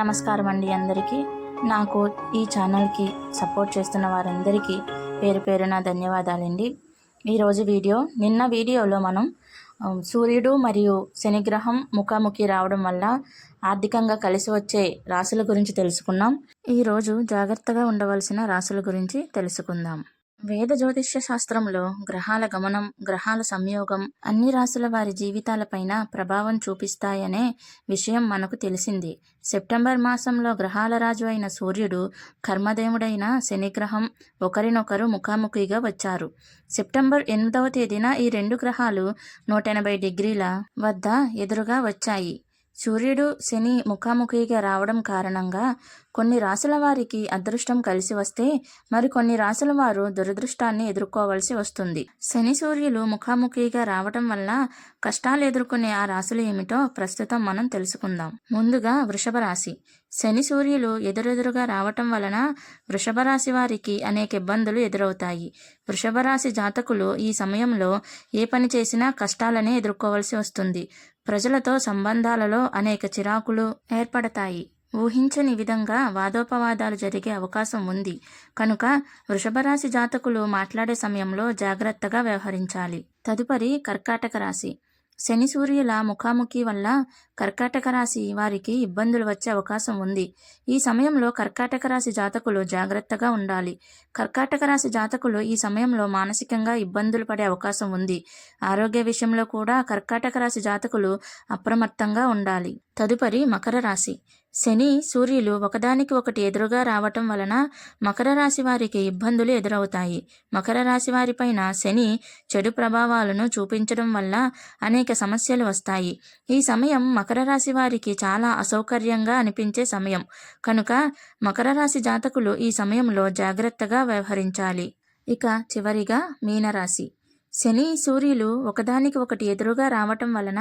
నమస్కారం అండి అందరికీ. నాకు ఈ ఛానల్కి సపోర్ట్ చేస్తున్న వారందరికీ పేరు పేరున ధన్యవాదాలండి. ఈరోజు వీడియో నిన్న వీడియోలో మనం సూర్యుడు మరియు శనిగ్రహం ముఖాముఖి రావడం వల్ల ఆర్థికంగా కలిసి వచ్చే రాశుల గురించి తెలుసుకున్నాం. ఈరోజు జాగ్రత్తగా ఉండవలసిన రాశుల గురించి తెలుసుకుందాం. వేద జ్యోతిష్య శాస్త్రంలో గ్రహాల గమనం గ్రహాల సంయోగం అన్ని రాశుల వారి జీవితాలపైన ప్రభావం చూపిస్తాయనే విషయం మనకు తెలిసింది. సెప్టెంబర్ మాసంలో గ్రహాల రాజు అయిన సూర్యుడు కర్మదేవుడైన శనిగ్రహం ఒకరినొకరు ముఖాముఖిగా వచ్చారు. సెప్టెంబర్ ఎనిమిదవ తేదీన ఈ రెండు గ్రహాలు నూట ఎనభై డిగ్రీల వద్ద ఎదురుగా వచ్చాయి. సూర్యుడు శని ముఖాముఖిగా రావడం కారణంగా కొన్ని రాశుల వారికి అదృష్టం కలిసి వస్తే మరికొన్ని రాశుల వారు దురదృష్టాన్ని ఎదుర్కోవాల్సి వస్తుంది. శని సూర్యులు ముఖాముఖిగా రావటం వల్ల కష్టాలు ఎదుర్కొనే ఆ రాశులు ఏమిటో ప్రస్తుతం మనం తెలుసుకుందాం. ముందుగా వృషభ రాశి. శని సూర్యులు ఎదురెదురుగా రావటం వలన వృషభ రాశి వారికి అనేక ఇబ్బందులు ఎదురవుతాయి. వృషభరాశి జాతకులు ఈ సమయంలో ఏ పని చేసినా కష్టాలనే ఎదుర్కోవలసి వస్తుంది. ప్రజలతో సంబంధాలలో అనేక చిరాకులు ఏర్పడతాయి. ఊహించని విధంగా వాదోపవాదాలు జరిగే అవకాశం ఉంది. కనుక వృషభరాశి జాతకులు మాట్లాడే సమయంలో జాగ్రత్తగా వ్యవహరించాలి. తదుపరి కర్కాటక రాశి. శని సూర్యుల ముఖాముఖి వల్ల కర్కాటక రాశి వారికి ఇబ్బందులు వచ్చే అవకాశం ఉంది. ఈ సమయంలో కర్కాటక రాశి జాతకులు జాగ్రత్తగా ఉండాలి. కర్కాటక రాశి జాతకులు ఈ సమయంలో మానసికంగా ఇబ్బందులు పడే అవకాశం ఉంది. ఆరోగ్య విషయంలో కూడా కర్కాటక రాశి జాతకులు అప్రమత్తంగా ఉండాలి. తదుపరి మకర రాశి. శని సూర్యులు ఒకదానికి ఒకటి ఎదురుగా రావటం వలన మకర రాశి వారికి ఇబ్బందులు ఎదురవుతాయి. మకర రాశి వారిపైన శని చెడు ప్రభావాలను చూపించడం వల్ల అనేక సమస్యలు వస్తాయి. ఈ సమయం మకర రాశి వారికి చాలా అసౌకర్యంగా అనిపించే సమయం. కనుక మకర రాశి జాతకులు ఈ సమయంలో జాగ్రత్తగా వ్యవహరించాలి. ఇక చివరిగా మీనరాశి. శని సూర్యులు ఒకదానికి ఒకటి ఎదురుగా రావటం వలన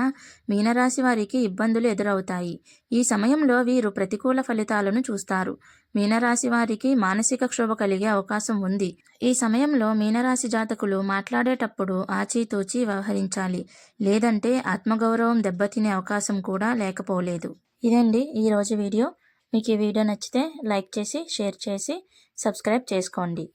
మీనరాశి వారికి ఇబ్బందులు ఎదురవుతాయి. ఈ సమయంలో వీరు ప్రతికూల ఫలితాలను చూస్తారు. మీనరాశి వారికి మానసిక క్షోభ కలిగే అవకాశం ఉంది. ఈ సమయంలో మీనరాశి జాతకులు మాట్లాడేటప్పుడు ఆచితూచి వ్యవహరించాలి. లేదంటే ఆత్మగౌరవం దెబ్బతినే అవకాశం కూడా లేకపోలేదు. ఇదండి ఈరోజు వీడియో. మీకు ఈ వీడియో నచ్చితే లైక్ చేసి షేర్ చేసి సబ్స్క్రైబ్ చేసుకోండి.